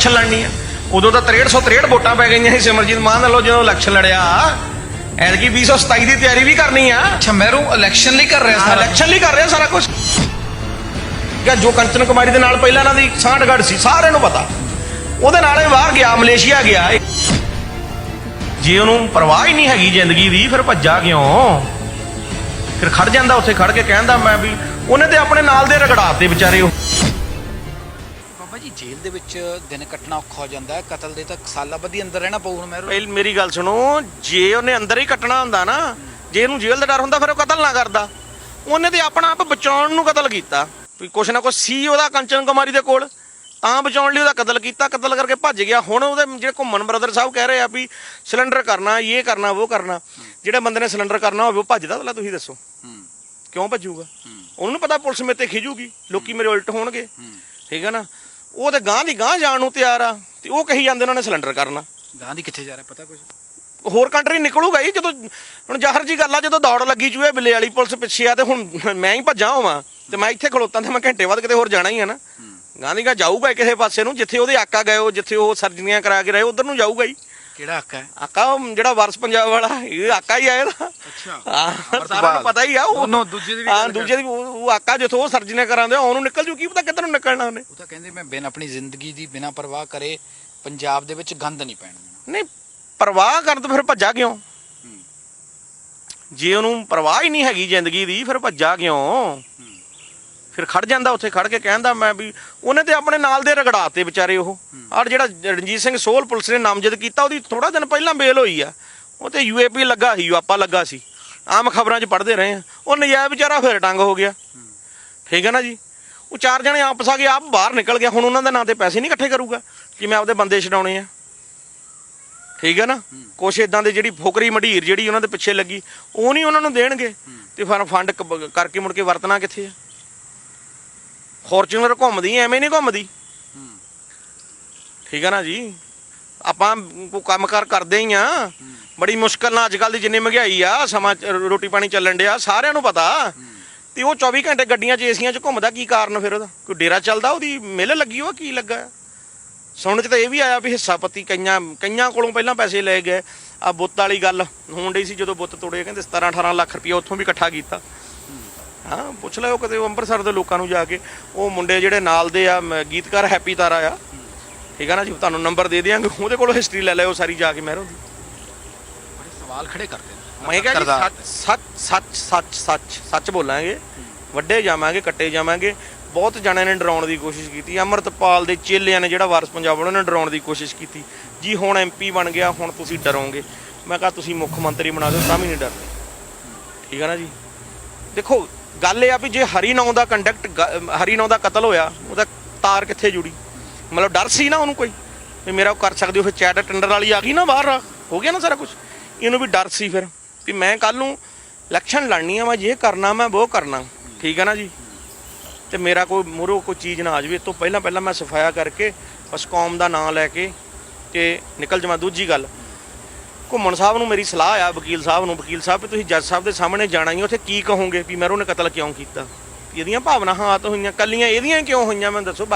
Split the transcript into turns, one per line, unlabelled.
Election ਲੜਨੀ ਆ। ਉਦੋਂ ਤਾਂ 6363 ਵੋਟਾਂ ਪੈ ਗਈਆਂ ਸੀ ਸਿਮਰਜੀਤ। ਮਾਨ ਵੱਲੋਂ ਜਦੋਂ ਇਲੈਕਸ਼ਨ ਲੜਿਆ ਐਤਕੀ 227 ਦੀ ਤਿਆਰੀ ਵੀ ਕਰਨੀ ਆ।
ਅੱਛਾ ਮਹਿਰੂ ਇਲੈਕਸ਼ਨ ਲਈ ਕਰ ਰਿਹਾ ਸਾਰਾ।
ਇਲੈਕਸ਼ਨ ਲਈ ਕਰ ਰਿਹਾ ਸਾਰਾ ਕੁਝ ਕਿ ਜੋ ਕੰਚਨ ਕੁਮਾਰੀ ਦੇ ਨਾਲ ਪਹਿਲਾਂ ਇਹਨਾਂ ਦੀ ਸਾਂਠਗੜ ਸੀ ਸਾਰਿਆਂ ਨੂੰ ਪਤਾ। ਉਹਦੇ ਨਾਲ ਇਹ ਬਾਹਰ ਗਿਆ ਮਲੇਸ਼ੀਆ ਗਿਆ। ਜੇ ਉਹਨੂੰ ਪਰਵਾਹ ਹੀ ਨਹੀਂ ਹੈਗੀ ਜ਼ਿੰਦਗੀ ਦੀ ਫਿਰ ਭੱਜਾ ਕਿਉਂ? ਫਿਰ ਖੜ ਜਾਂਦਾ ਉੱਥੇ ਖੜ ਕੇ ਕਹਿੰਦਾ ਮੈਂ ਵੀ ਉਹਨੇ ਤੇ ਆਪਣੇ ਨਾਲ ਦੇ ਰਗੜਾਤੇ ਵਿਚਾਰੇ ਉਹ।
ਬਾਬਾ ਜੀ ਜੇਲ੍ਹ ਦੇ ਵਿੱਚ ਦਿਨ ਕੱਟਣਾ ਔਖਾ ਹੋ ਜਾਂਦਾ ਹੈ ਕਤਲ ਦੇ ਤਾਂ ਸਾਲਾਂ ਬੱਧੀ ਅੰਦਰ ਰਹਿਣਾ ਪਊ ਹੁਣ
ਪਹਿਲ ਮੇਰੀ ਗੱਲ ਸੁਣੋ ਜੇ ਉਹਨੇ ਅੰਦਰ ਹੀ ਕੱਟਣਾ ਹੁੰਦਾ ਨਾ ਜੇ ਇਹਨੂੰ ਜੇਲ੍ਹ ਦਾ ਡਰ ਹੁੰਦਾ ਫਿਰ ਉਹ ਕਤਲ ਨਾ ਕਰਦਾ। ਉਹਨੇ ਤੇ ਆਪਣਾ ਆਪ ਬਚਾਉਣ ਨੂੰ ਕਤਲ ਕੀਤਾ। ਵੀ ਕੁਛ ਨਾ ਕੁਛ ਸੀ ਉਹਦਾ ਕੰਚਨ ਕੁਮਾਰੀ ਦੇ ਕੋਲ ਤਾਂ ਬਚਾਉਣ ਲਈ ਉਹਦਾ ਕਤਲ ਕੀਤਾ ਕਤਲ ਕਰਕੇ ਭੱਜ ਗਿਆ। ਹੁਣ ਉਹਦੇ ਜਿਹੜੇ ਘੁੰਮਣ ਬ੍ਰਦਰ ਸਾਹਿਬ ਕਹਿ ਰਹੇ ਆ ਵੀ ਸਿਲੰਡਰ ਕਰਨਾ ਇਹ ਕਰਨਾ ਉਹ ਕਰਨਾ ਜਿਹੜੇ ਬੰਦੇ ਨੇ ਸਿਲੰਡਰ ਕਰਨਾ ਹੋਵੇ ਉਹ ਭੱਜਦਾ ਪਹਿਲਾਂ ਤੁਸੀਂ ਦੱਸੋ। ਕਿਉਂ ਭੱਜੂਗਾ? ਉਹਨੂੰ ਪਤਾ ਪੁਲਿਸ ਮੇਰੇ ਤੇ ਖਿਜੂਗੀ ਲੋਕੀ ਮੇਰੇ ਉਲਟ ਹੋਣਗੇ। ਠੀਕ ਹੈ ਨਾ? ਉਹ ਤੇ ਗਾਂ ਦੀ ਗਾਂ ਜਾਣ ਨੂੰ ਤਿਆਰ ਆ ਤੇ ਉਹ ਕਹੀ ਜਾਂਦੇ ਉਹਨਾਂ ਨੇ ਸਿਲੰਡਰ ਕਰਨਾ।
ਗਾਂਧੀ ਕਿੱਥੇ ਜਾ ਰਿਹਾ ਪਤਾ ਕੁਝ
ਹੋਰ ਕੰਟਰੀ ਨਿਕਲੂਗਾ ਹੀ ਜਦੋਂ ਹੁਣ ਜ਼ਾਹਰ ਜੀ ਗੱਲ ਆ ਜਦੋਂ ਦੌੜ ਲੱਗੀ ਚੂਹੇ ਬਿੱਲੇ ਵਾਲੀ ਪੁਲਿਸ ਪਿੱਛੇ ਆ ਤੇ ਹੁਣ ਮੈਂ ਹੀ ਭੱਜਾਂ ਹੋਵਾਂ ਤੇ ਮੈਂ ਇੱਥੇ ਖਲੋਤਾਂ ਤੇ ਮੈਂ ਘੰਟੇ ਬਾਅਦ ਕਿਤੇ ਹੋਰ ਜਾਣਾ ਹੀ ਆ ਨਾ। ਗਾਂਧੀ ਕਾ ਜਾਊਗਾ ਕਿਸੇ ਪਾਸੇ ਨੂੰ ਜਿੱਥੇ ਉਹਦੇ ਆਕਾ ਗਏ ਉਹ ਜਿੱਥੇ ਉਹ ਸਰਜਰੀਆਂ ਕਰਾ ਕੇ ਰਹੇ ਉਧਰ ਨੂੰ ਜਾਊਗਾ ਹੀ
ਕਿਹੜਾ ਹੱਕ ਹੈ?
ਆਕਾ ਉਹ ਜਿਹੜਾ ਵਾਰਸ ਪੰਜਾਬ ਵਾਲਾ ਇਹ ਆਕਾ ਹੀ ਆ ਇਹਦਾ।
ਅੱਛਾ।
ਸਾਰਿਆਂ ਨੂੰ ਪਤਾ ਹੀ ਆ ਉਹ
ਦੋਨੋਂ ਦੂਜੇ ਦੀ ਵੀ
ਹਾਂ
ਗੱਲ
ਦੂਜੇ ਦੀ ਉਹ ਉਹ ਆਕਾ ਜਿੱਥੋਂ ਉਹ ਸਰਜਰੀਆਂ ਕਰਾਉਂਦੇ ਆ ਉਹਨੂੰ ਨਿਕਲ ਜੂ ਕੀ ਪਤਾ ਕਿੱਧਰ ਨੂੰ ਨਿਕਲਣਾ ਉਹਨੇ।
ਉਹ ਤਾਂ ਕਹਿੰਦੇ ਮੈਂ ਬਿਨ ਆਪਣੀ ਜ਼ਿੰਦਗੀ ਦੀ ਬਿਨਾ ਪਰਵਾਹ ਕਰੇ ਪੰਜਾਬ ਦੇ ਵਿੱਚ ਗੰਦ ਨਹੀਂ ਪੈਣ ਦੇਣਾ।
ਨਹੀਂ ਪਰਵਾਹ ਕਰਨ ਤੋਂ ਫਿਰ ਭੱਜਾ ਕਿਉਂ? ਜੇ ਉਹਨੂੰ ਪਰਵਾਹ ਹੀ ਨਹੀਂ ਹੈਗੀ ਜ਼ਿੰਦਗੀ ਦੀ ਫਿਰ ਭੱਜਾ ਕਿਉਂ? ਫਿਰ ਖੜ ਜਾਂਦਾ ਉੱਥੇ ਖੜ ਕੇ ਕਹਿੰਦਾ ਮੈਂ ਵੀ, ਉਹਨੇ ਤੇ ਆਪਣੇ ਨਾਲ ਦੇ ਰਗੜਾਤੇ ਵਿਚਾਰੇ ਉਹ। ਆਹ ਜਿਹੜਾ ਰਣਜੀਤ ਸਿੰਘ ਸੋਹਲ ਪੁਲਿਸ ਨੇ ਨਾਮਜ਼ਦ ਕੀਤਾ, ਉਹਦੀ ਥੋੜਾ ਦਿਨ ਪਹਿਲਾਂ ਬੇਲ ਹੋਈ ਆ। ਉਹ ਤੇ ਯੂਏਪੀ ਲੱਗਾ ਸੀ ਯੂਆਪਾ ਲੱਗਾ ਸੀ। ਆਮ ਖਬਰਾਂ 'ਚ ਪੜ੍ਹਦੇ ਰਹੇ ਆ। ਉਹ ਨਜਾਇਜ਼ ਵਿਚਾਰਾ ਫਿਰ ਟੰਗ ਹੋ ਗਿਆ। ਠੀਕ ਹੈ ਨਾ ਜੀ? ਉਹ ਚਾਰ ਜਣੇ ਆਪਸ ਆ ਕੇ ਆਪ ਬਾਹਰ ਨਿਕਲ ਗਿਆ। ਹੁਣ ਉਹਨਾਂ ਦੇ ਨਾਂ ਤੇ ਪੈਸੇ ਨਹੀਂ ਇਕੱਠੇ ਕਰੂਗਾ ਕਿ ਮੈਂ ਆਪਦੇ ਬੰਦੇ ਛਡਾਉਣੇ ਆ। ਠੀਕ ਹੈ ਨਾ? ਕੁਛ ਇਦਾਂ ਦੇ ਜਿਹੜੀ ਫੋਕਰੀ ਮਢੀਰ ਜਿਹੜੀ ਉਹਨਾਂ ਦੇ ਪਿੱਛੇ ਲੱਗੀ, ਉਹ ਨਹੀਂ ਉਹਨਾਂ ਨੂੰ ਦੇਣਗੇ। ਤੇ ਫਿਰ ਫੰਡ ਕਰਕੇ ਮੁੜ ਕੇ ਵਰਤਣਾ ਕਿੱਥੇ ਆ? ਫੋਰਚੂਨਰ ਘੁੰਮਦੀ ਐਵੇਂ ਨਹੀਂ ਘੁੰਮਦੀ। ਠੀਕ ਹੈ ਨਾ ਜੀ? ਆਪਾਂ ਕੋ ਕੰਮਕਾਰ ਕਰਦੇ ਹੀ ਆ। ਬੜੀ ਮੁਸ਼ਕਲ ਨਾਲ ਅੱਜ ਕੱਲ ਦੀ ਜਿੰਨੀ ਮਹਿੰਗਾਈ ਆ ਸਮਾਂ ਰੋਟੀ ਪਾਣੀ ਚੱਲਣ ਡਿਆ ਸਾਰਿਆਂ ਨੂੰ ਪਤਾ। ਤੇ ਉਹ 24 ਘੰਟੇ ਗੱਡੀਆਂ 'ਚ ਏਸੀਆਂ 'ਚ ਘੁੰਮਦਾ ਕੀ ਕਾਰਨ ਫਿਰ ਉਹਦਾ? ਕੋਈ ਡੇਰਾ ਚੱਲਦਾ ਉਹਦੀ ਮਿਲ ਲੱਗੀ ਉਹ ਕੀ ਲੱਗਾ? ਸੁਣਨ 'ਚ ਤਾਂ ਇਹ ਵੀ ਆਇਆ ਵੀ ਹਿੱਸਾ ਪੱਤੀ ਕਈਆਂ ਕਈਆਂ ਕੋਲੋਂ ਪਹਿਲਾਂ ਪੈਸੇ ਲਏ ਗਏ। ਆ ਬੁੱਤ ਵਾਲੀ ਗੱਲ ਹੋਣ ਡਈ ਸੀ ਜਦੋਂ ਬੁੱਤ ਤੋੜੇ ਕਹਿੰਦੇ 17 18 ਲੱਖ ਰੁਪਏ ਉੱਥੋਂ ਵੀ ਇਕੱਠਾ ਕੀਤਾ। ਹਾਂ ਪੁੱਛ ਲਿਓ ਕਦੇ ਉਹ ਅੰਮ੍ਰਿਤਸਰ ਦੇ ਲੋਕਾਂ ਨੂੰ ਜਾ ਕੇ। ਉਹ ਮੁੰਡੇ ਜਿਹੜੇ ਨਾਲ ਦੇ ਆ ਮ- ਗੀਤਕਾਰ ਹੈਪੀ ਤਾਰਾ ਆ। ਠੀਕ ਆ ਨਾ ਜੀ ਤੁਹਾਨੂੰ ਨੰਬਰ ਦੇ ਦਿਆਂਗੇ ਉਹਦੇ ਕੋਲੋਂ ਹਿਸਟਰੀ ਲੈ ਲਿਓ ਸਾਰੀ ਜਾ ਕੇ ਮਹਿਰੋਂ ਦੀ।
ਬੜੇ ਸਵਾਲ ਖੜੇ ਕਰਦੇ ਨੇ।
ਮੈਂ ਕਿਹਾ ਜੀ ਸੱਚ ਸੱਚ ਸੱਚ ਸੱਚ ਸੱਚ ਸੱਚ ਬੋਲਾਂਗੇ। ਵੱਡੇ ਜਾਵਾਂਗੇ ਕੱਟੇ ਜਾਵਾਂਗੇ। ਬਹੁਤ ਜਣਿਆਂ ਨੇ ਡਰਾਉਣ ਦੀ ਕੋਸ਼ਿਸ਼ ਕੀਤੀ। ਅਮਰਤਪਾਲ ਦੇ ਚੇਲਿਆਂ ਨੇ ਜਿਹੜਾ ਵਾਰਸ ਪੰਜਾਬ ਵਾਲਿਆਂ ਨੇ ਡਰਾਉਣ ਦੀ ਕੋਸ਼ਿਸ਼ ਕੀਤੀ। ਜੀ ਹੁਣ ਐਮਪੀ ਬਣ ਗਿਆ ਹੁਣ ਤੁਸੀਂ ਡਰੋਗੇ। ਮੈਂ ਕਿਹਾ ਤੁਸੀਂ ਮੁੱਖ ਮੰਤਰੀ ਬਣਾ ਦਿਓ ਤਾਂ ਵੀ ਨਹੀਂ ਡਰਦੇ। ਠੀਕ ਹੈ ਨਾ ਜੀ? ਦੇਖੋ ਗੱਲ ਇਹ ਆ ਵੀ ਜੇ ਹਰੀ ਨੌ ਦਾ ਕੰਡਕਟ ਹਰੀ ਨੌ ਦਾ ਕਤਲ ਹੋਇਆ, ਉਹਦਾ ਤਾਰ ਕਿੱਥੇ ਜੁੜੀ? ਮਤਲਬ ਡਰ ਸੀ ਨਾ ਉਹਨੂੰ ਕੋਈ? ਵੀ ਮੇਰਾ ਉਹ ਕਰ ਸਕਦੇ ਹੋ, ਫਿਰ ਚੈਟ ਟੈਂਡਰ ਵਾਲੀ ਆ ਗਈ ਨਾ ਬਾਹਰ, ਹੋ ਗਿਆ ਨਾ ਸਾਰਾ ਕੁਝ ਇਹਨੂੰ ਵੀ ਡਰ ਸੀ ਫਿਰ, ਵੀ ਮੈਂ ਕੱਲ ਨੂੰ ਇਲੈਕਸ਼ਨ ਲੜਨੀ ਆ, ਮੈਂ ਇਹ ਕਰਨਾ, ਮੈਂ ਉਹ ਕਰਨਾ, ਠੀਕ ਹੈ ਨਾ ਜੀ? ਤੇ ਮੇਰਾ ਕੋਈ ਮੂਹਰੋਂ ਕੋਈ ਚੀਜ਼ ਨਾ ਆ ਜਾਵੇ, ਇਹ ਤੋਂ ਪਹਿਲਾਂ ਪਹਿਲਾਂ ਮੈਂ ਸਫਾਇਆ ਕਰਕੇ, ਬਸ ਕੌਮ ਦਾ ਨਾਂ ਲੈ ਕੇ ਤੇ ਨਿਕਲ ਜਾਵਾਂ ਦੂਜੀ ਗੱਲ। ਘੁੰਮਣ ਸਾਹਿਬ ਨੂੰ ਮੇਰੀ ਸਲਾਹ ਆ, ਵਕੀਲ ਸਾਹਿਬ ਨੂੰ, ਵਕੀਲ ਸਾਹਿਬ ਵੀ ਤੁਸੀਂ ਜੱਜ ਸਾਹਿਬ ਦੇ ਸਾਹਮਣੇ ਜਾਣਾ ਹੀ ਉੱਥੇ ਕੀ ਕਹੋਗੇ ਵੀ ਮੈਂ ਉਹਨੇ ਕਤਲ ਕਿਉਂ ਕੀਤਾ? ਇਹਦੀਆਂ ਭਾਵਨਾਵਾਂ ਆਤ ਹੋਈਆਂ, ਕੱਲੀਆਂ ਇਹਦੀਆਂ ਕਿਉਂ ਹੋਈਆਂ, ਮੈਨੂੰ ਦੱਸੋ